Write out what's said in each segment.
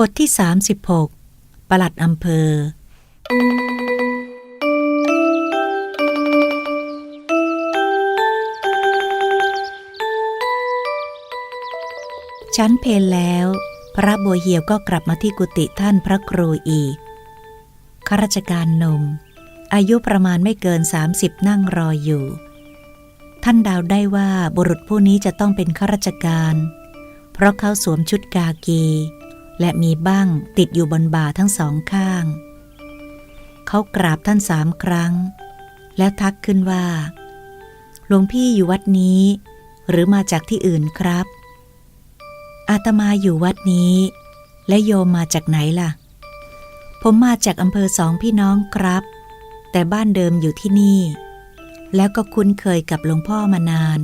บทที่ 36ปลัดอำเภอ ชั้นเพลแล้ว พระบัวเหียวก็กลับมาที่กุฏิท่านพระครูอีก ข้าราชการหนุ่มอายุประมาณไม่เกิน 30 นั่งรออยู่ ท่านดาวได้ว่าบุรุษผู้นี้จะต้องเป็นข้าราชการ เพราะเขาสวมชุดกากี และมีบ้างติดอยู่บนบ่าทั้งสองข้าง เขากราบท่านสามครั้ง แล้วทักขึ้นว่า หลวงพี่อยู่วัดนี้ หรือมาจากที่อื่นครับ อาตมาอยู่วัดนี้ และโยมมาจากไหนล่ะ ผมมาจากอำเภอสองพี่น้องครับ แต่บ้านเดิมอยู่ที่นี่ แล้วก็คุ้นเคยกับหลวงพ่อมานาน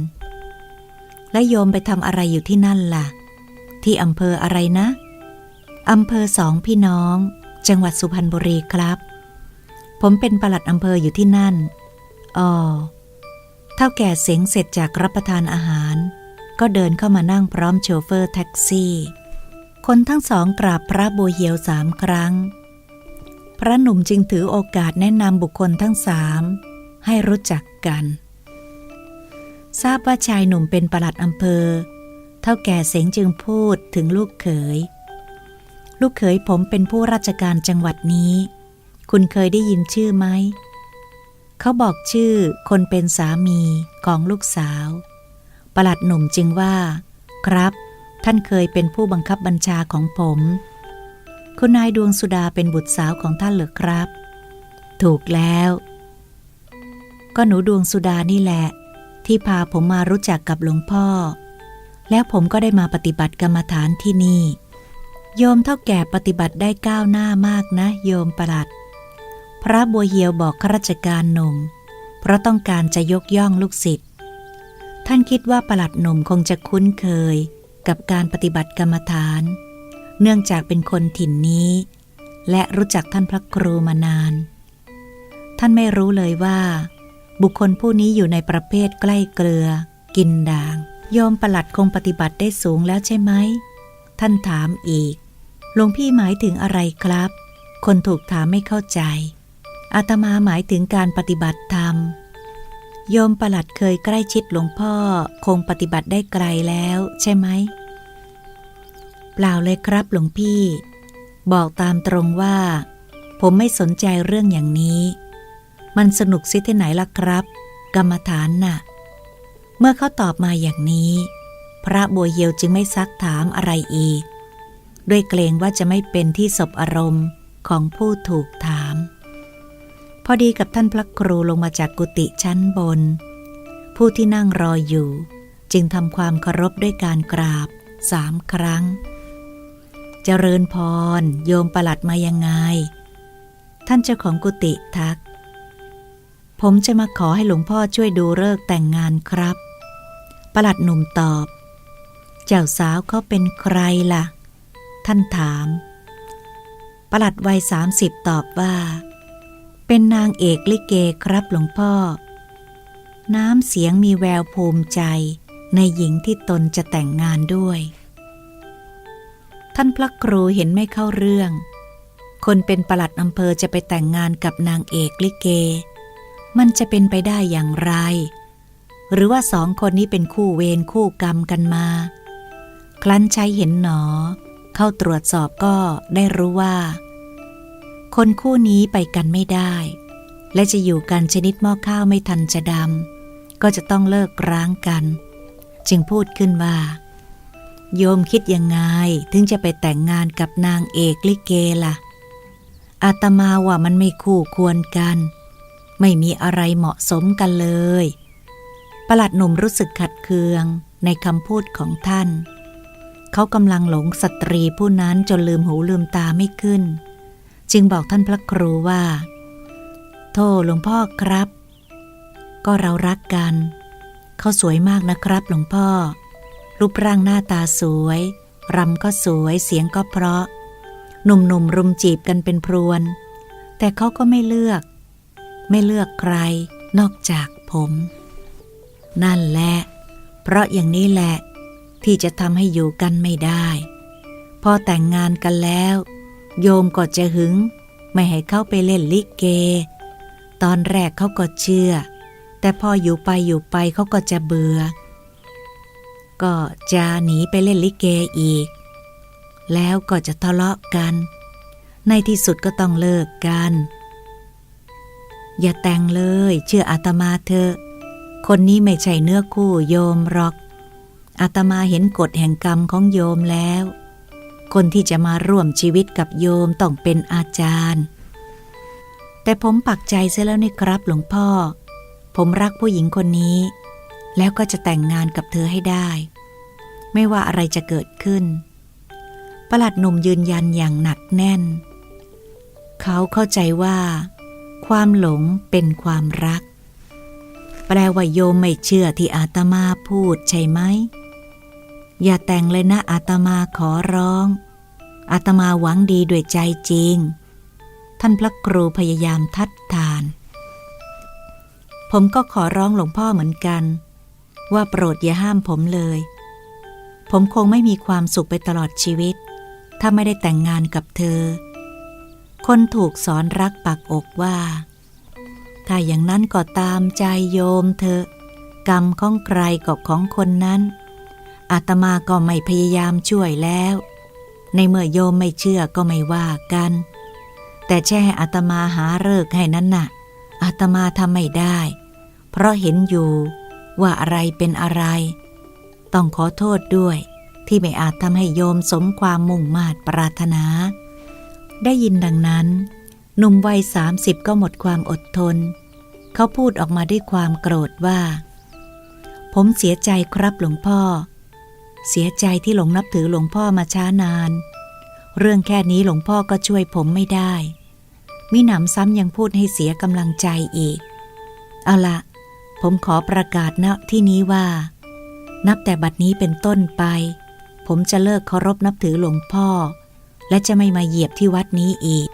และโยมไปทำอะไรอยู่ที่นั่นล่ะ ที่อำเภออะไรนะ อำเภอสองพี่น้อง จังหวัดสุพรรณบุรีครับ ผมเป็นปลัดอำเภออยู่ที่นั่นอ๋อเท่าแก่เสงเสร็จจากรับประทานอาหาร ก็เดินเข้ามานั่งพร้อมโชเฟอร์แท็กซี่ คนทั้งสองกราบพระบัวเหียวสามครั้ง พระหนุ่มจึงถือโอกาสแนะนำบุคคลทั้งสามให้รู้จักกัน ทราบว่าชายหนุ่มเป็นปลัดอำเภอ เท่าแก่เสงจึงพูดถึงลูกเขย ลูกเขยผมเป็นผู้ราชการจังหวัดนี้ คุณเคยได้ยินชื่อไหม เขาบอกชื่อคนเป็นสามีของลูกสาว ประหลัดหนุ่มจึงว่า ครับ ท่านเคยเป็นผู้บังคับบัญชาของผม คุณนายดวงสุดาเป็นบุตรสาวของท่านเหรอครับ ถูกแล้ว ก็หนูดวงสุดานี่แหละ ที่พาผมมารู้จักกับหลวงพ่อ แล้วผมก็ได้มาปฏิบัติกรรมฐานที่นี่ โยมเท่าแก่ปฏิบัติได้ก้าวหน้ามากนะ โยมประหลัด พระบัวเหียวบอกข้าราชการหนุ่ม เพราะต้องการจะยกย่องลูกศิษย์ ท่านคิดว่าประหลัดหนุ่มคงจะคุ้นเคยกับการปฏิบัติกรรมฐาน เนื่องจากเป็นคนถิ่นนี้ และรู้จักท่านพระครูมานาน ท่านไม่รู้เลยว่า บุคคลผู้นี้อยู่ในประเภทใกล้เกลือ กินด่าง โยมประหลัดคงปฏิบัติได้สูงแล้วใช่ไหม ท่านถามอีก หลวงพี่หมายถึงอะไรครับ คนถูกถามไม่เข้าใจ อาตมาหมายถึงการปฏิบัติธรรม โยมประหลัดเคยใกล้ชิดหลวงพ่อคงปฏิบัติได้ไกลแล้วใช่ไหม เปล่าเลยครับหลวงพี่ บอกตามตรงว่า ผมไม่สนใจเรื่องอย่างนี้ มันสนุกซิที่ไหนล่ะครับ กรรมฐานน่ะ เมื่อเขาตอบมาอย่างนี้ พระบัวเหียวจึงไม่ซักถามอะไรอีก ด้วยเกรงว่าจะไม่เป็นที่สบอารมณ์ของผู้ถูกถาม พอดีกับท่านพระครูลงมาจากกุฏิชั้นบน ผู้ที่นั่งรออยู่ จึงทำความเคารพด้วยการกราบสามครั้ง เจริญพร โยมประหลัดมายังไง ท่านเจ้าของกุฏิทัก ผมจะมาขอให้หลวงพ่อช่วยดูเลิกแต่งงานครับ ประหลัดหนุ่มตอบ เจ้าสาวเขาเป็นใครล่ะ ท่านถาม ประหลัดวัยสามสิบตอบว่า เป็นนางเอกลิเกครับหลวงพ่อ น้ำเสียงมีแววภูมิใจในหญิงที่ตนจะแต่งงานด้วย ท่านพระครูเห็นไม่เข้าเรื่อง คนเป็นประหลัดอำเภอจะไปแต่งงานกับนางเอกลิเก มันจะเป็นไปได้อย่างไร หรือว่าสองคนนี้เป็นคู่เวรคู่กรรมกันมา คลั้นใช้เห็นหนอ เข้าตรวจสอบก็ได้รู้ว่า คนคู่นี้ไปกันไม่ได้ และจะอยู่กันชนิดหม้อข้าวไม่ทันจะดำก็จะต้องเลิกร้างกัน จึงพูดขึ้นว่า โยมคิดยังไงถึงจะไปแต่งงานกับนางเอกลิเกล่ะอาตมาว่ามันไม่คู่ควรกัน ไม่มีอะไรเหมาะสมกันเลยประหลัดหนุ่มรู้สึกขัดเคืองในคำพูดของท่าน เขากำลังหลงสตรีผู้นั้นจนลืมหูลืมตาไม่ขึ้น จึงบอกท่านพระครูว่า โทษหลวงพ่อครับ ก็เรารักกัน เขาสวยมากนะครับหลวงพ่อ รูปร่างหน้าตาสวยรำก็สวยเสียงก็เพราะ หนุ่มๆรุมจีบกันเป็นพรวน แต่เขาก็ไม่เลือก ไม่เลือกใครนอกจากผม นั่นแหละ เพราะอย่างนี้แหละ ที่จะทำให้อยู่กันไม่ได้ พอแต่งงานกันแล้ว โยมก็จะหึง ไม่ให้เข้าไปเล่นลิเก ตอนแรกเขาก็เชื่อ แต่พออยู่ไปอยู่ไปเขาก็จะเบื่อ ก็จะหนีไปเล่นลิเกอีก แล้วก็จะทะเลาะกัน ในที่สุดก็ต้องเลิกกัน อย่าแต่งเลย เชื่ออาตมาเถอะคนนี้ไม่ใช่เนื้อคู่โยมหรอก อาตมาเห็นกฎแห่งกรรมของโยมแล้ว คนที่จะมาร่วมชีวิตกับโยมต้องเป็นอาจารย์ แต่ผมปักใจเสียแล้วนี่ครับหลวงพ่อ ผมรักผู้หญิงคนนี้ แล้วก็จะแต่งงานกับเธอให้ได้ ไม่ว่าอะไรจะเกิดขึ้นประหลัดหนุ่มยืนยันอย่างหนักแน่น เขาเข้าใจว่า ความหลงเป็นความรัก แปลว่าโยมไม่เชื่อที่อาตมาพูดใช่ไหม อย่าแต่งเลยนะอาตมาขอร้อง อาตมาหวังดีด้วยใจจริง ท่านพระครูพยายามทัดทาน ผมก็ขอร้องหลวงพ่อเหมือนกัน ว่าโปรดอย่าห้ามผมเลย ผมคงไม่มีความสุขไปตลอดชีวิต ถ้าไม่ได้แต่งงานกับเธอ คนถูกสอนรักปักอกว่า ถ้าอย่างนั้นก็ตามใจโยมเธอกรรมของใครก็ของคนนั้น อาตมาก็ไม่พยายามช่วยแล้ว ในเมื่อโยมไม่เชื่อก็ไม่ว่ากัน แต่แช่อาตมาหาเลิกให้นั้นน่ะอาตมาทำไม่ได้ เพราะเห็นอยู่ว่าอะไรเป็นอะไร ต้องขอโทษด้วย ที่ไม่อาจทำให้โยมสมความมุ่งมาตรปรารถนา ได้ยินดังนั้น หนุ่มวัยสามสิบก็หมดความอดทน เขาพูดออกมาด้วยความโกรธว่า ผมเสียใจครับหลวงพ่อ เสียใจที่หลงนับถือหลวงพ่อมาช้านาน เรื่องแค่นี้หลวงพ่อก็ช่วยผมไม่ได้ มิหนำซ้ำยังพูดให้เสียกำลังใจอีก เอาละผมขอประกาศณที่นี้ว่า นับแต่บัดนี้เป็นต้นไป ผมจะเลิกเคารพนับถือหลวงพ่อ และจะไม่มาเหยียบที่วัดนี้อีก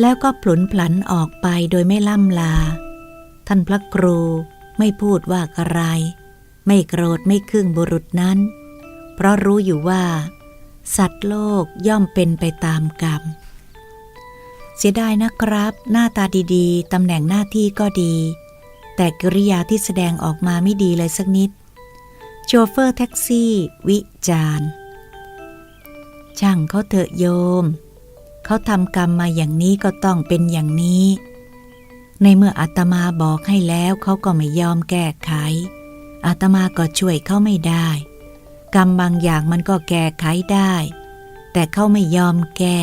แล้วก็ผลุนพลันออกไปโดยไม่ล่ำลา ท่านพระครูไม่พูดว่าอะไร ไม่โกรธไม่คึ่งบุรุษนั้น เพราะรู้อยู่ว่า สัตว์โลกย่อมเป็นไปตามกรรม เสียดายนะครับ หน้าตาดีๆ ตำแหน่งหน้าที่ก็ดี แต่กริยาที่แสดงออกมาไม่ดีเลยสักนิด โชเฟอร์แท็กซี่ วิจารณ์ช่างเขาเถอะโยม เขาทำกรรมมาอย่างนี้ก็ต้องเป็นอย่างนี้ ในเมื่ออาตมาบอกให้แล้วเขาก็ไม่ยอมแก้ไข อาตมาก็ช่วยเขาไม่ได้ กรรมบางอย่างมันก็แก้ไขได้ แต่เขาไม่ยอมแก้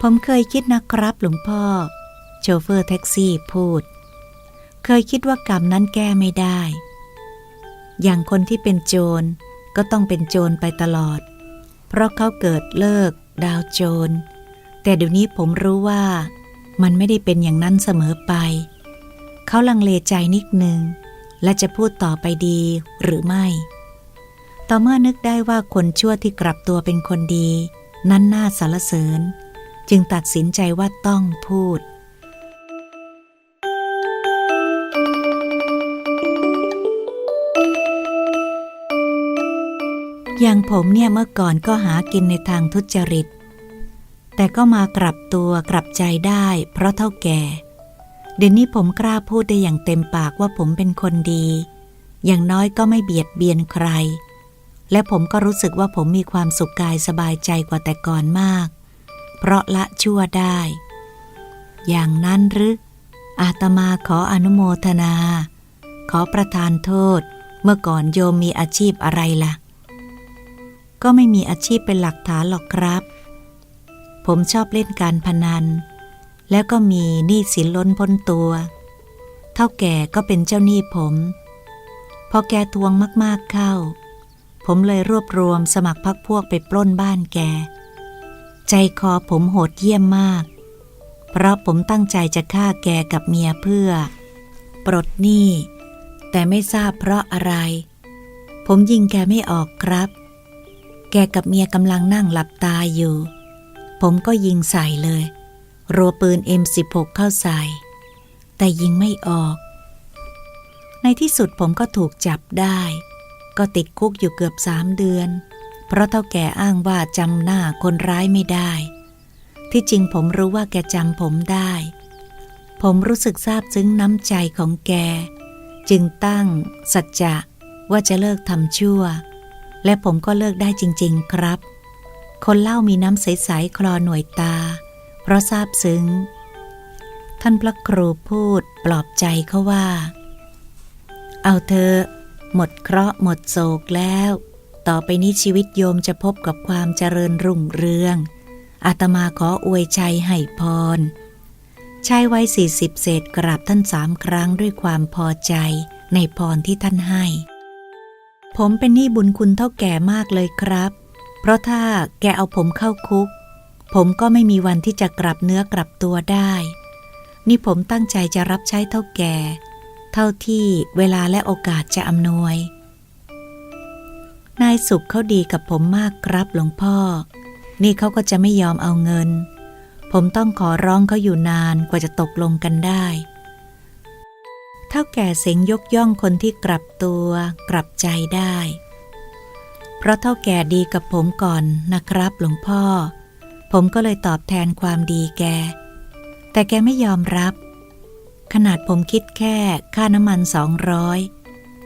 ผมเคยคิดนะครับหลวงพ่อ โชเฟอร์แท็กซี่พูด เคยคิดว่ากรรมนั้นแก้ไม่ได้ อย่างคนที่เป็นโจรก็ต้องเป็นโจรไปตลอด เพราะเขาเกิดเลิก ดาวโจร แต่เดี๋ยวนี้ผมรู้ว่า มันไม่ได้เป็นอย่างนั้นเสมอไป เขาลังเลใจนิดนึง และจะพูดต่อไปดีหรือไม่ ต่อเมื่อนึกได้ว่าคนชั่วที่กลับตัวเป็นคนดี นั้นน่าสรรเสริญ จึงตัดสินใจว่าต้องพูดอย่างผมเนี่ยเมื่อก่อนก็หากินในทางทุจริต แต่ก็มากลับตัวกลับใจได้ เพราะเท่าแก่ เดี๋ยวนี้ผมกล้าพูดได้อย่างเต็มปากว่าผมเป็นคนดี อย่างน้อยก็ไม่เบียดเบียนใคร และผมก็รู้สึกว่าผมมีความสุขกายสบายใจกว่าแต่ก่อนมาก เพราะละชั่วได้ อย่างนั้นหรือ อาตมาขออนุโมทนา ขอประทานโทษ เมื่อก่อนโยมมีอาชีพอะไรล่ะ ก็ไม่มีอาชีพเป็นหลักฐานหรอกครับ ผมชอบเล่นการพนัน แล้วก็มีหนี้สินล้นพ้นตัว เท่าแก่ก็เป็นเจ้าหนี้ผม พอแกทวงมากๆเข้า ผมเลยรวบรวมสมัครพักพวกไปปล้นบ้านแก ใจคอผมโหดเยี่ยมมาก เพราะผมตั้งใจจะฆ่าแกกับเมียเพื่อ ปลดหนี้ แต่ไม่ทราบเพราะอะไร ผมยิงแกไม่ออกครับ แกกับเมียกำลังนั่งหลับตาอยู่ ผมก็ยิงใส่เลย รัวปืน M16 เข้าใส่ แต่ยิงไม่ออก ในที่สุดผมก็ถูกจับได้ ก็ติดคุกอยู่เกือบสามเดือน เพราะเท่าแก่อ้างว่าจำหน้าคนร้ายไม่ได้ ที่จริงผมรู้ว่าแกจำผมได้ ผมรู้สึกซาบซึ้งน้ำใจของแก จึงตั้ง สัจจะว่าจะเลิกทำชั่ว และผมก็เลิกได้จริง ๆ ครับ คนเล่ามีน้ำใส ๆ คลอหน่วยตา เพราะซาบซึ้ง ท่านพระครูพูดปลอบใจเขาว่า เอาเธอ หมดเคราะห์หมดโศกแล้ว ต่อไปนี้ชีวิตโยมจะพบกับความเจริญรุ่งเรือง อาตมาขออวยชัยให้พรชายวัยสี่สิบเศษกราบท่านสามครั้งด้วยความพอใจในพรที่ท่านให้ ผมเป็นหนี้บุญคุณเท่าแก่มากเลยครับ เพราะถ้าแกเอาผมเข้าคุก ผมก็ไม่มีวันที่จะกลับเนื้อกลับตัวได้ นี่ผมตั้งใจจะรับใช้เท่าแก่ เท่าที่เวลาและโอกาสจะอำนวย นายสุขเขาดีกับผมมากครับหลวงพ่อ นี่เขาก็จะไม่ยอมเอาเงิน ผมต้องขอร้องเขาอยู่นานกว่าจะตกลงกันได้ เท่าแก่เสงยกย่องคนที่กลับตัวกลับใจได้ เพราะเท่าแก่ดีกับผมก่อนนะครับหลวงพ่อ ผมก็เลยตอบแทนความดีแก แต่แกไม่ยอมรับ ขนาดผมคิดแค่ค่าน้ำมันสองร้อย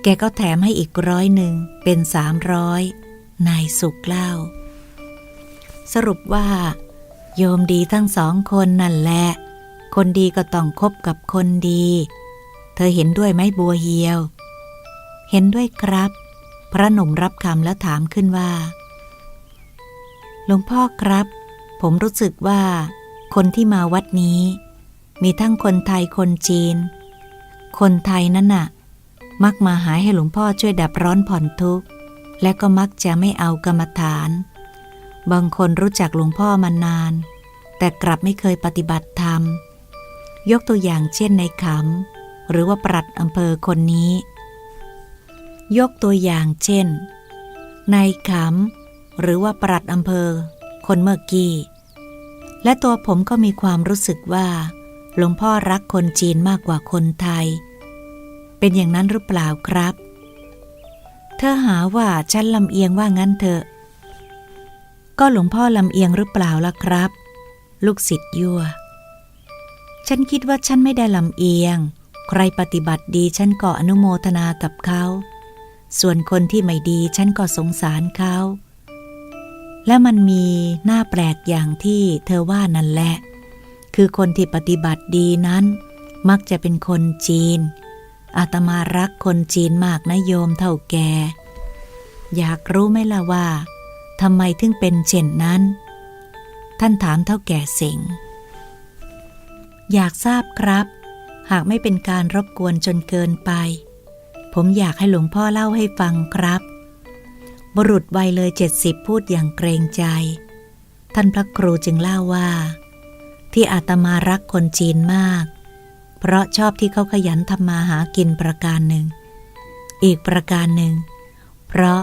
แกก็แถมให้อีกร้อยหนึ่งเป็นสามร้อยนายสุกเล่า สรุปว่า โยมดีทั้งสองคนนั่นแหละ คนดีก็ต้องคบกับคนดี เธอเห็นด้วยไหมบัวเหียว เห็นด้วยครับ พระหนุ่มรับคำแล้วถามขึ้นว่าหลวงพ่อครับ ผมรู้สึกว่าคนที่มาวัดนี้ มีทั้งคนไทยคนจีน คนไทยนั่นน่ะ มักมาหาให้หลวงพ่อช่วยดับร้อนผ่อนทุกข์ และก็มักจะไม่เอากรรมฐาน บางคนรู้จักหลวงพ่อมานาน แต่กลับไม่เคยปฏิบัติธรรม ยกตัวอย่างเช่นในขำหรือว่าปรัดอำเภอคนนี้ ยกตัวอย่างเช่น ในขำหรือว่าปรัดอำเภอ คนเมื่อกี้ และตัวผมก็มีความรู้สึกว่า หลวงพ่อรักคนจีนมากกว่าคนไทย เป็นอย่างนั้นหรือเปล่าครับ เธอหาว่าฉันลำเอียงว่างั้นเถอะ ก็หลวงพ่อลำเอียงหรือเปล่าล่ะครับ ลูกศิษย์ยั่ว ฉันคิดว่าฉันไม่ได้ลำเอียง ใครปฏิบัติดีฉันก็อนุโมทนากับเขา ส่วนคนที่ไม่ดีฉันก็สงสารเขา และมันมีหน้าแปลกอย่างที่เธอว่านั่นแหละ คือคนที่ปฏิบัติดีนั้น มักจะเป็นคนจีน อาตมารักคนจีนมากนะโยมเท่าแก อยากรู้ไหมล่ะว่าทำไมถึงเป็นเช่นนั้น ท่านถามเท่าแก่เสงอยากทราบครับ หากไม่เป็นการรบกวนจนเกินไป ผมอยากให้หลวงพ่อเล่าให้ฟังครับ บุรุษวัยเลยเจ็ดสิบพูดอย่างเกรงใจ ท่านพระครูจึงเล่าว่า ที่อาตมารักคนจีนมาก เพราะชอบที่เขาขยันทำมาหากินประการหนึ่ง อีกประการหนึ่ง เพราะ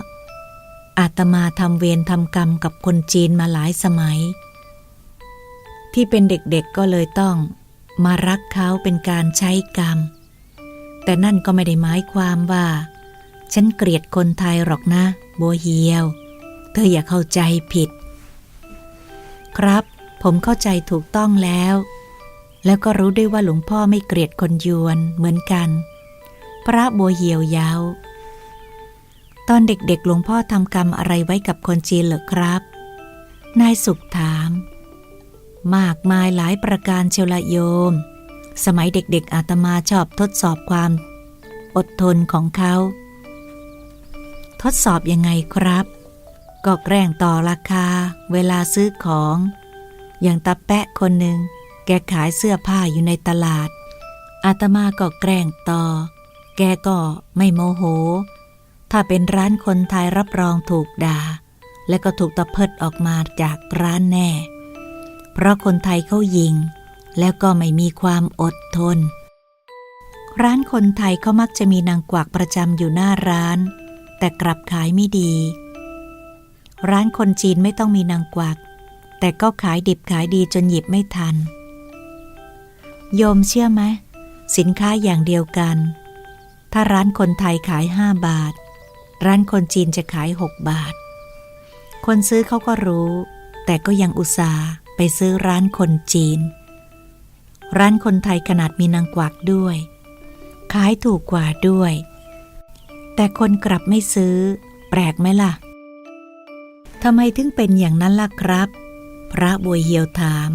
อาตมาทำเวรทำกรรมกับคนจีนมาหลายสมัย ที่เป็นเด็กๆก็เลยต้องมารักเขาเป็นการใช้กรรม แต่นั่นก็ไม่ได้หมายความว่า ฉันเกลียดคนไทยหรอกนะโบวเฮียว เธออย่าเข้าใจผิด ครับ ผมเข้าใจถูกต้องแล้ว แล้วก็รู้ด้วยว่าหลวงพ่อไม่เกลียดคนยวนเหมือนกัน พระโบวเหียวยาวตอนเด็กๆหลวงพ่อทำกรรมอะไรไว้กับคนจีนเหรอครับ นายสุขถาม มากมายหลายประการเชลโยม สมัยเด็กๆอาตมาชอบทดสอบความ อดทนของเขา ทดสอบยังไงครับ ก็แกล้งต่อราคา เวลาซื้อของ อย่างตาแปะคนหนึ่ง แกขายเสื้อผ้าอยู่ในตลาด อาตมาก็แกล้งต่อ แกก็ไม่โมโห ถ้าเป็นร้านคนไทยรับรองถูกด่า และก็ถูกตะเพิดออกมาจากร้านแน่ เพราะคนไทยเขายิง แล้วก็ไม่มีความอดทน ร้านคนไทยเขามักจะมีนางกวักประจำอยู่หน้าร้าน แต่กลับขายไม่ดี ร้านคนจีนไม่ต้องมีนางกวัก แต่ก็ขายดิบขายดีจนหยิบไม่ทัน โยมเชื่อไหมสินค้าอย่างเดียวกัน ถ้าร้านคนไทยขายห้าบาท ร้านคนจีนจะขายหกบาท คนซื้อเขาก็รู้ แต่ก็ยังอุตส่าห์ไปซื้อร้านคนจีน ร้านคนไทยขนาดมีนางกวักด้วย ขายถูกกว่าด้วย แต่คนกลับไม่ซื้อ แปลกไหมล่ะทำไมถึงเป็นอย่างนั้นล่ะครับ พระบัวเหียวถาม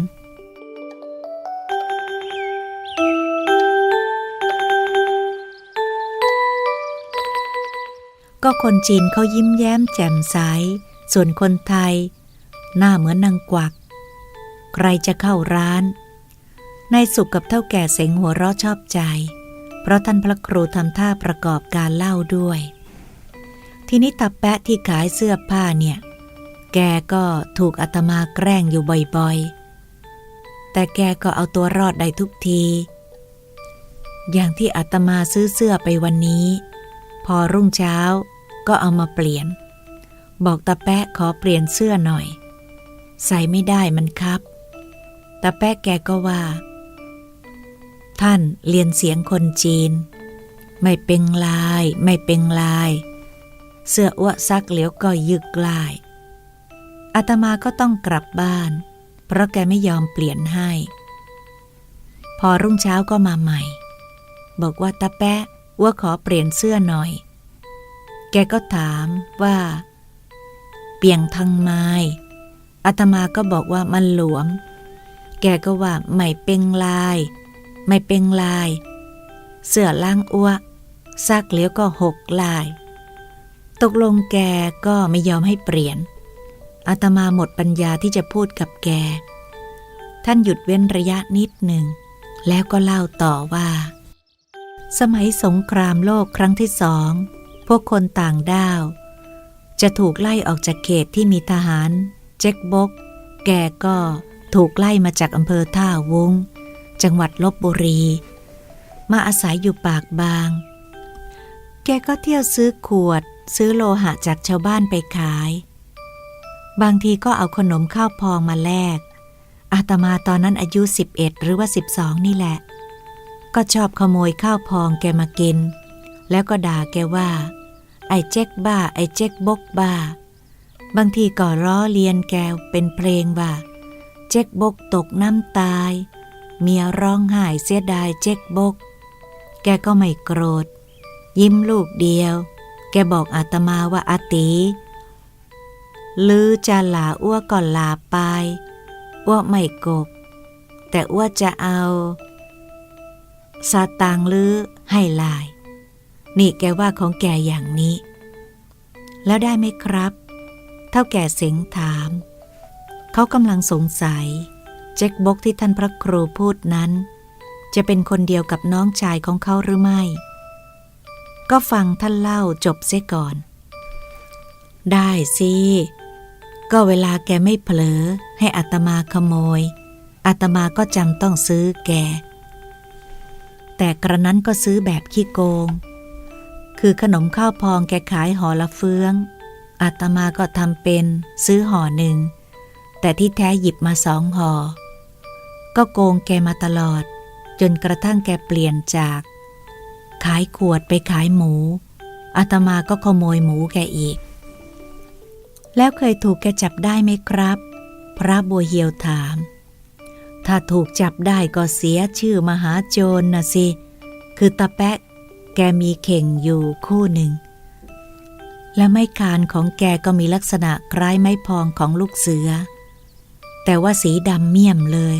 ก็คนจีนเขายิ้มแย้มแจ่มใส ส่วนคนไทย หน้าเหมือนนางกวัก ใครจะเข้าร้านนายสุขกับเท่าแก่เสงหัวเราะชอบใจ เพราะท่านพระครูทำท่าประกอบการเล่าด้วย ทีนี้ตาแปะที่ขายเสื้อผ้าเนี่ย แกก็ถูกอาตมาแกล้งอยู่บ่อยๆ แต่แกก็เอาตัวรอดได้ทุกที อย่างที่อาตมาซื้อเสื้อไปวันนี้ พอรุ่งเช้าก็เอามาเปลี่ยน บอกตาแปะขอเปลี่ยนเสื้อหน่อย ใส่ไม่ได้มันครับตาแปะแกก็ว่า ท่านเรียนเสียงคนจีน ไม่เป็นลาย ไม่เป็นลาย เสื้ออ้วซักเหลียวก็ยึกลายอาตมาก็ต้องกลับบ้าน เพราะแกไม่ยอมเปลี่ยนให้ พอรุ่งเช้าก็มาใหม่ บอกว่าตาแปะว่าขอเปลี่ยนเสื้อหน่อย แกก็ถามว่า เปียงทางไม้อาตมาก็บอกว่ามันหลวม แกก็ว่าไม่เป็นลาย ไม่เป็นลาย เสื้อล่างอ้วซักเหลียวก็หกลาย ตกลงแกก็ไม่ยอมให้เปลี่ยนอาตมาหมดปัญญาที่จะพูดกับแก ท่านหยุดเว้นระยะนิดหนึ่ง แล้วก็เล่าต่อว่า สมัยสงครามโลกครั้งที่สอง พวกคนต่างด้าว จะถูกไล่ออกจากเขตที่มีทหาร เจ็กบก แกก็ถูกไล่มาจากอำเภอท่าวุ้ง จังหวัดลบบุรี มาอาศัยอยู่ปากบาง แกก็เที่ยวซื้อขวด ซื้อโลหะจากชาวบ้านไปขาย บางทีก็เอาขนมข้าวพองมาแลก อาตมาตอนนั้นอายุ 11 หรือว่า 12 นี่แหละ ก็ชอบขโมยข้าวพองแกมากิน แล้วก็ด่าแกว่า ไอ้เจ๊กบ้า ไอ้เจ๊กบกบ้า บางทีก็ล้อเลียนแกเป็นเพลงว่า เจ๊กบกตกน้ำตาย เมียร้องไห้เสียดายเจ๊กบก แกก็ไม่โกรธ ยิ้มลูกเดียว แกบอกอาตมาว่าอาติลือจะหลาอ้วก่อนลาไป อ้วไม่กบ แต่อ้วจะเอาสาตางลือให้ลาย นี่แกว่าของแกอย่างนี้ แล้วได้ไหมครับ เท่าแก่เสียงถาม เขากำลังสงสัย เจ็คบกที่ท่านพระครูพูดนั้น จะเป็นคนเดียวกับน้องชายของเขาหรือไม่ ก็ฟังท่านเล่าจบเสียก่อน ได้สิ ก็เวลาแกไม่เผลอ ให้อัตมาขโมยอาตมาก็จำต้องซื้อแก แต่กระนั้นก็ซื้อแบบขี้โกง คือขนมข้าวพองแกขายห่อละเฟืองอาตมาก็ทำเป็นซื้อห่อหนึ่ง แต่ที่แท้หยิบมาสองห่อ ก็โกงแกมาตลอด จนกระทั่งแกเปลี่ยนจาก ขายขวดไปขายหมูอาตมาก็ขโมยหมูแกอีก แล้วเคยถูกแกจับได้ไหมครับ พระบัวเหียวถาม ถ้าถูกจับได้ก็เสียชื่อมหาโจรนะสิ คือตาแปะแกมีเข่งอยู่คู่หนึ่ง และไม้คานของแกก็มีลักษณะคล้ายไม้พองของลูกเสือ แต่ว่าสีดำเมี่ยมเลย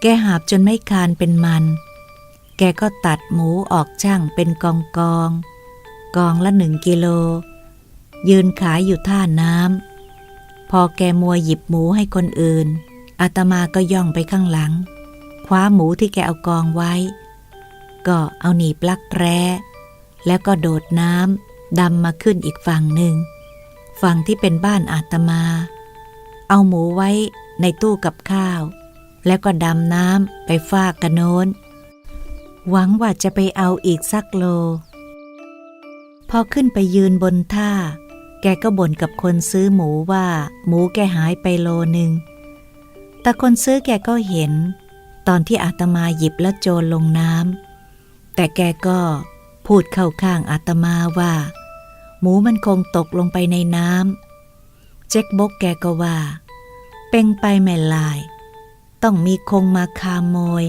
แกหาบจนไม้คานเป็นมัน แกก็ตัดหมูออกช่างเป็นกองกอง กองละหนึ่งกิโล ยืนขายอยู่ท่าน้ำ พอแกมัวหยิบหมูให้คนอื่น อาตมาก็ย่องไปข้างหลัง คว้าหมูที่แกเอากองไว้ ก็เอาหนีบลักแร้ แล้วก็โดดน้ำดำมาขึ้นอีกฝั่งหนึ่ง ฝั่งที่เป็นบ้านอาตมา เอาหมูไว้ในตู้กับข้าว แล้วก็ดำน้ำไปฟากกระโน้น หวังว่าจะไปเอาอีกสักโล พอขึ้นไปยืนบนท่า แกก็บ่นกับคนซื้อหมูว่า หมูแกหายไปโลหนึ่ง แต่คนซื้อแกก็เห็น ตอนที่อาตมาหยิบแล้วโจรลงน้ำแต่แกก็พูดเข้าข้างอาตมาว่า หมูมันคงตกลงไปในน้เจ๊กบกแกก็ว่า เป็นไปไม่ลาย ต้องมีคงมาคาโมย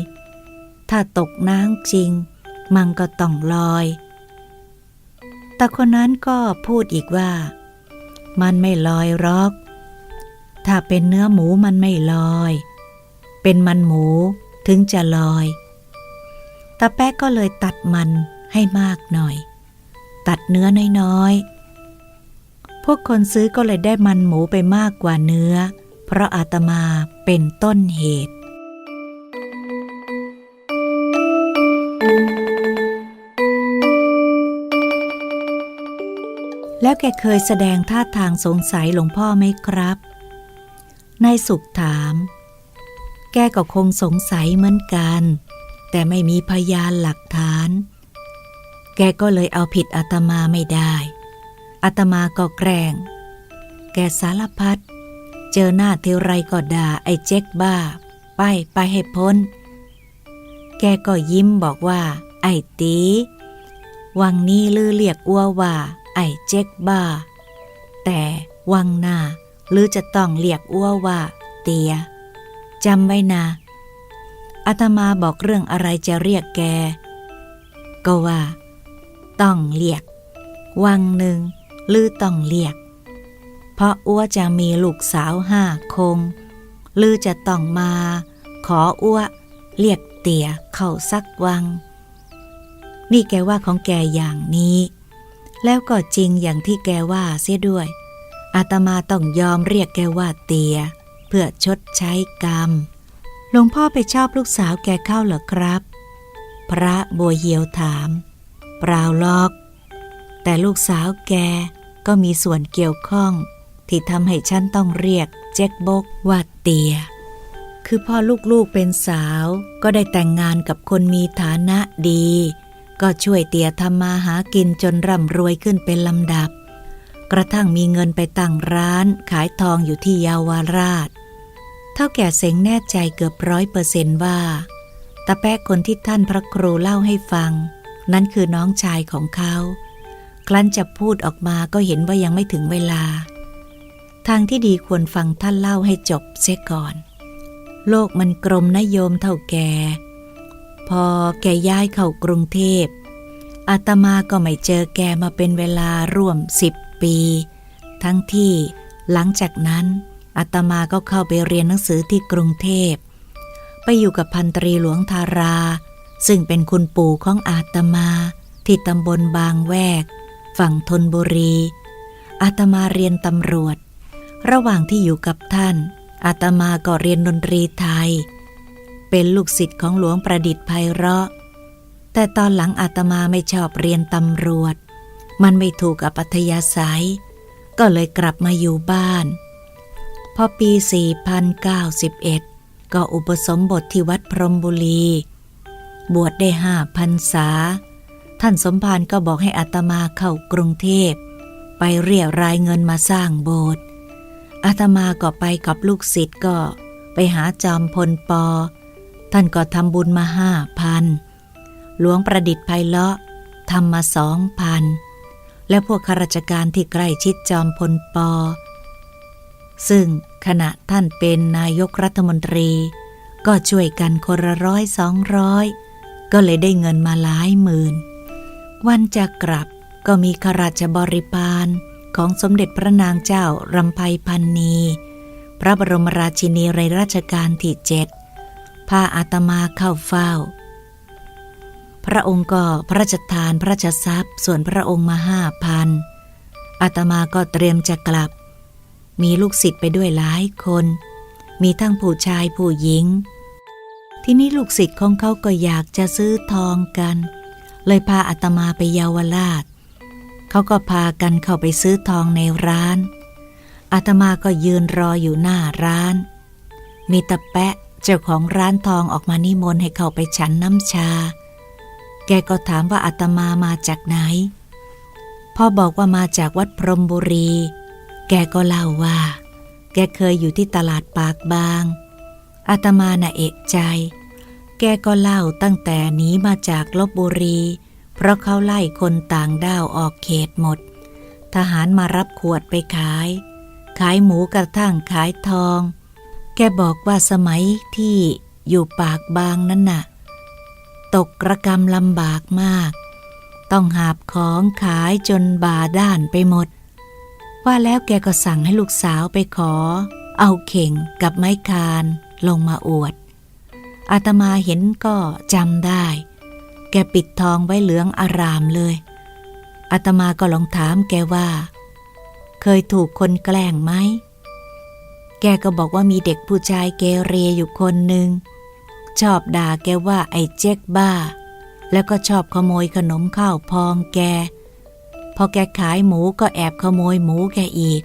ถ้าตกน้ำจริง มันก็ต้องลอย แต่คนนั้นก็พูดอีกว่า มันไม่ลอยรอก ถ้าเป็นเนื้อหมูมันไม่ลอย เป็นมันหมูถึงจะลอยตาแป๊กก็เลยตัดมันให้มากหน่อย ตัดเนื้อน้อยๆ พวกคนซื้อก็เลยได้มันหมูไปมากกว่าเนื้อ เพราะอาตมา เป็นต้นเหตุ แล้วแกเคยแสดงท่าทางสงสัยหลวงพ่อไหมครับนายสุขถาม แกก็คงสงสัยเหมือนกัน แต่ไม่มีพยานหลักฐาน แกก็เลยเอาผิดอาตมาไม่ได้อาตมาก็แกล้ง แกสารพัด เจอหน้าเทวไรก็ด่าไอ้เจ๊กบ้า ไปไปให้พ้น แกก็ยิ้มบอกว่า ไอ้ตีวังนี้ลือเรียกอ้วว่า ไอ้เจ๊กบ้า แต่วังหน้าลือจะต้องเรียกอ้วว่า เตียจำไว้นะอาตมาบอกเรื่องอะไรจะเรียกแก ก็ว่า ต้องเรียก วังหนึ่งลือต้องเรียก เพราะอ้วจะมีลูกสาวห้าคง ลือจะต้องมา ขออ้วเรียกเตี่ยเข้าสักวัง นี่แกว่าของแกอย่างนี้ แล้วก็จริงอย่างที่แกว่าเสียด้วย อาตมาต้องยอมเรียกแกว่าเตีย เพื่อชดใช้กรรม หลวงพ่อไปชอบลูกสาวแกเข้าเหรอครับ พระบัวเหียวถาม เปล่าลอก แต่ลูกสาวแกก็มีส่วนเกี่ยวข้อง ที่ทำให้ฉันต้องเรียกเจ๊กบกว่าเตีย คือพ่อลูกๆเป็นสาว ก็ได้แต่งงานกับคนมีฐานะดี ก็ช่วยเตียทำมาหากินจนร่ำรวยขึ้นเป็นลำดับ กระทั่งมีเงินไปตั้งร้านขายทองอยู่ที่ยาวาราช เท่าแก่เสงแน่ใจเกือบร้อยเปอร์เซนต์ว่าตาแป๊กคนที่ท่านพระครูเล่าให้ฟัง นั้นคือน้องชายของเขา ครั้นจะพูดออกมาก็เห็นว่ายังไม่ถึงเวลา ทางที่ดีควรฟังท่านเล่าให้จบเสียก่อน โลกมันกลมนโยมเท่าแก่พอแกย้ายเข้ากรุงเทพ อาตมาก็ไม่เจอแกมาเป็นเวลาร่วมสิบปี ทั้งที่หลังจากนั้น อาตมาก็เข้าไปเรียนหนังสือที่กรุงเทพ ไปอยู่กับพันตรีหลวงทารา ซึ่งเป็นคุณปู่ของอาตมาที่ตำบลบางแวก ฝั่งธนบุรี อาตมาเรียนตำรวจ ระหว่างที่อยู่กับท่าน อาตมาก็เรียนดนตรีไทย เป็นลูกศิษย์ของหลวงประดิษฐ์ไพเราะ แต่ตอนหลังอาตมาไม่ชอบเรียนตำรวจ มันไม่ถูกกับอัธยาศัย ก็เลยกลับมาอยู่บ้าน พอปี 4091 ก็อุปสมบทที่วัดพรหมบุรี บวชได้ห้าพันษา ท่านสมภารก็บอกให้อาตมาเข้ากรุงเทพ ไปเรียรายเงินมาสร้างโบสถ์ อาตมาก็ไปกับลูกศิษย์ก็ไปหาจอมพลปอ ท่านก็ทำบุญมาห้าพันหลวงประดิษฐ์ไพเราะทำมาสองพันและพวกข้าราชการที่ใกล้ชิดจอมพลปอ ซึ่งขณะท่านเป็นนายกรัฐมนตรี ก็ช่วยกันคนละร้อยสองร้อยก็เลยได้เงินมาหลายหมื่น วันจะกลับก็มีข้าราชบริพาร ของสมเด็จพระนางเจ้ารำไพพันนี พระบรมราชินีในรัชกาลที่เจ็ดพาอาตมาเข้าเฝ้า พระองค์ก็พระราชทานพระราชทรัพย์ ส่วนพระองค์มาห้าพันอาตมาก็เตรียมจะกลับ มีลูกศิษย์ไปด้วยหลายคน มีทั้งผู้ชายผู้หญิง ที่นี้ลูกศิษย์ของเขาก็อยากจะซื้อทองกัน เลยพาอาตมาไปเยาวราช เขาก็พากันเข้าไปซื้อทองในร้าน อาตมาก็ยืนรออยู่หน้าร้าน มีตะแปะเจ้าของร้านทองออกมานิมนต์ให้เข้าไปฉันน้ำชา แกก็ถามว่าอาตมามาจากไหน พ่อบอกว่ามาจากวัดพรหมบุรี แกก็เล่าว่า แกเคยอยู่ที่ตลาดปากบางอาตมาน่ะเอกใจ แกก็เล่าตั้งแต่หนีมาจากลบบุรี เพราะเขาไล่คนต่างด้าวออกเขตหมด ทหารมารับขวดไปขาย ขายหมูกระทั่งขายทอง แกบอกว่าสมัยที่อยู่ปากบางนั้นน่ะ ตกระกรรมลำบากมาก ต้องหาบของขายจนบาด้านไปหมด ว่าแล้วแกก็สั่งให้ลูกสาวไปขอ เอาเข่งกับไม้คานลงมาอวดอาตมาเห็นก็จำได้ แกปิดทองไว้เหลืองอารามเลยอาตมาก็ลองถามแกว่า เคยถูกคนแกล้งไหม แกก็บอกว่ามีเด็กผู้ชายเกเรอยู่คนหนึ่ง ชอบด่าแกว่าไอ้เจ๊กบ้า แล้วก็ชอบขโมยขนมข้าวพองแก พอแกขายหมูก็แอบขโมยหมูแกอีก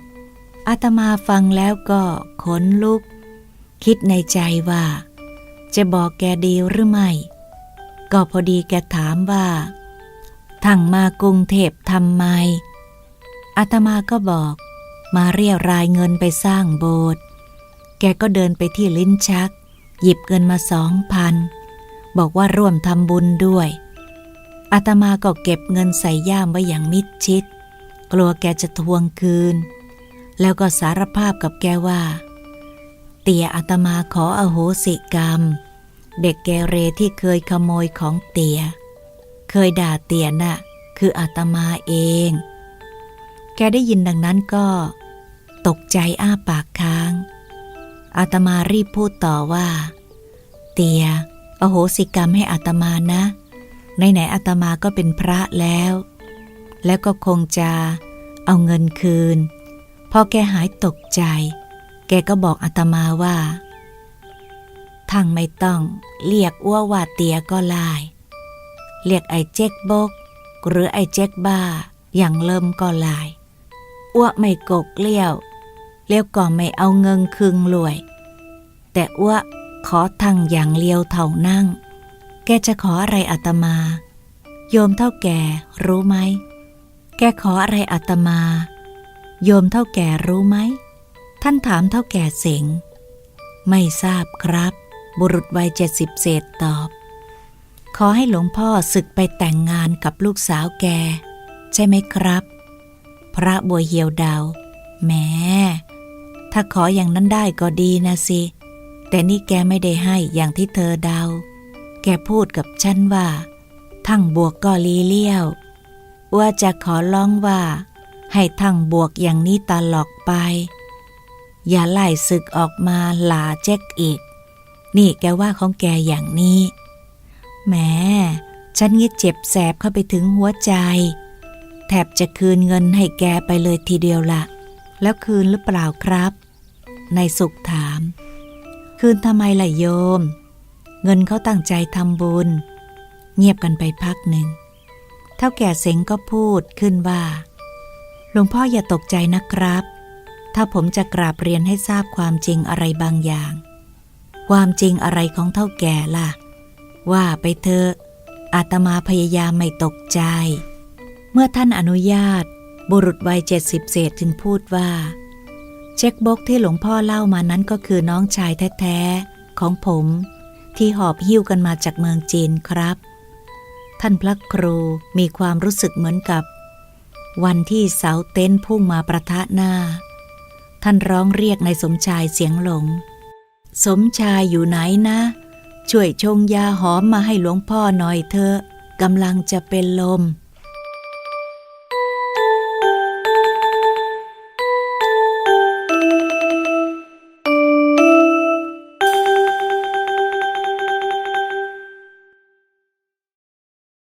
อาตมาฟังแล้วก็ขนลุก คิดในใจว่า จะบอกแกดีหรือไม่ ก็พอดีแกถามว่าทั้งมากรุงเทพทำไมอาตมาก็บอกมาเรียรายเงินไปสร้างโบสถ์ แกก็เดินไปที่ลิ้นชัก หยิบเงินมาสองพัน บอกว่าร่วมทำบุญด้วย อาตมาก็เก็บเงินใส่ย่ามไว้อย่างมิดชิด กลัวแกจะทวงคืน แล้วก็สารภาพกับแกว่า เตียอาตมาขออโหสิกรรม เด็กแกเรที่เคยขโมยของเตีย เคยด่าเตียน่ะคืออาตมาเอง แกได้ยินดังนั้นก็ ตกใจอ้าปากค้าง อาตมารีบพูดต่อว่า เตีย อโหสิกรรมให้อาตมานะในไหนอาตมาก็เป็นพระแล้ว แล้วก็คงจะเอาเงินคืน พอแกหายตกใจ แกก็บอกอาตมาว่า ทางไม่ต้อง เรียกอ้วว่าเตียก็ลาย เรียกไอ้เจ๊กบก หรือไอ้เจ๊กบ้า อย่างเริ่มก็ลายอ้วไม่กกเลี้ยว เลี้ยวก็ไม่เอาเงินคืงรวย แต่อ้วขอทางอย่างเลี้ยวเท่านั่ง แกจะขออะไรอาตมา โยมเท่าแก่รู้ไหม แกขออะไรอาตมา โยมเท่าแก่รู้ไหม ท่านถามเท่าแก่เสงไม่ทราบครับ บุรุษวัยเจ็ดสิบเศษตอบ ขอให้หลวงพ่อศึกไปแต่งงานกับลูกสาวแก ใช่ไหมครับ พระบัวเหี่ยวดาวแหมถ้าขออย่างนั้นได้ก็ดีนะสิ แต่นี่แกไม่ได้ให้อย่างที่เธอเดา แกพูดกับฉันว่า ทั้งบวกก็ลีเลี้ยว ว่าจะขอร้องว่า ให้ทั้งบวกอย่างนี้ตลอดไป อย่าไล่ศึกออกมาหลาเจ๊กอีก นี่แกว่าของแกอย่างนี้แหมฉันงี้เจ็บแสบเข้าไปถึงหัวใจ แทบจะคืนเงินให้แกไปเลยทีเดียวละ แล้วคืนหรือเปล่าครับ นายสุขถาม คืนทำไมล่ะโยม เงินเขาตั้งใจทำบุญ เงียบกันไปพักหนึ่งเท่าแก่เสงก็พูดขึ้นว่า หลวงพ่ออย่าตกใจนะครับ ถ้าผมจะกราบเรียนให้ทราบความจริงอะไรบางอย่าง ความจริงอะไรของเท่าแก่ล่ะ ว่าไปเถอะอาตมาพยายามไม่ตกใจ เมื่อท่านอนุญาต บุรุษวัยเจ็ดสิบเศษจึงพูดว่า เช็คบกที่หลวงพ่อเล่ามานั้นก็คือน้องชายแท้ๆ ของผม ที่หอบหิ้วกันมาจากเมืองจีนครับ ท่านพระครูมีความรู้สึกเหมือนกับ วันที่เสาเต็นพุ่งมาประทะหน้า ท่านร้องเรียกในสมชายเสียงหลง สมชายอยู่ไหนนะ ช่วยชงยาหอมมาให้หลวงพ่อหน่อยเถอะกำลังจะเป็นลม